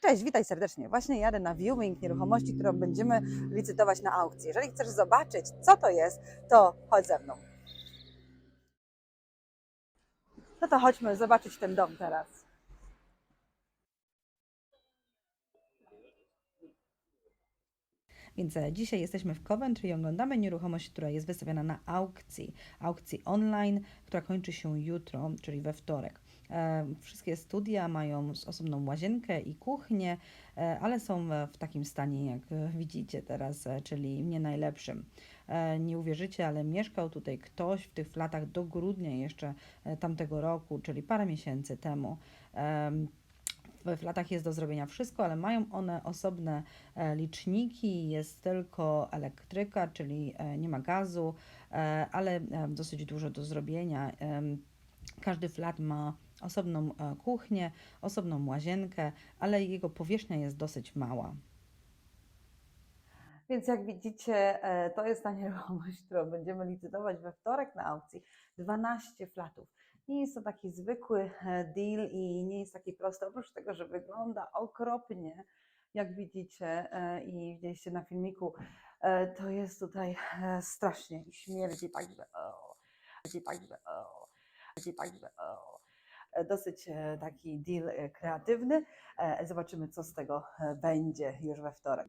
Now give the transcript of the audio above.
Cześć, witaj serdecznie. Właśnie jadę na viewing nieruchomości, którą będziemy licytować na aukcji. Jeżeli chcesz zobaczyć, co to jest, to chodź ze mną. No to chodźmy zobaczyć ten dom teraz. Więc e, dzisiaj jesteśmy w Coventry i oglądamy nieruchomość, która jest wystawiona na aukcji. Aukcji online, która kończy się jutro, czyli we wtorek. E, Wszystkie studia mają osobną łazienkę i kuchnię, e, ale są w takim stanie, jak widzicie teraz, czyli nie najlepszym. Nie uwierzycie, ale mieszkał tutaj ktoś w tych flatach do grudnia jeszcze tamtego roku, czyli parę miesięcy temu. W flatach jest do zrobienia wszystko, ale mają one osobne e, liczniki, jest tylko elektryka, czyli e, nie ma gazu, e, ale dosyć dużo do zrobienia. Każdy flat ma osobną kuchnię, osobną łazienkę, ale jego powierzchnia jest dosyć mała. Więc jak widzicie, to jest ta nieruchomość, którą będziemy licytować we wtorek na aukcji. 12 flatów. Nie jest to taki zwykły e, deal i nie jest taki prosty, oprócz tego, że wygląda okropnie, jak widzicie e, i widzieliście na filmiku, e, to jest tutaj strasznie i śmierdzi tak, że o, śmierdzi tak, że o, śmierdzi tak, że o. Dosyć taki deal kreatywny. Zobaczymy, co z tego będzie już we wtorek.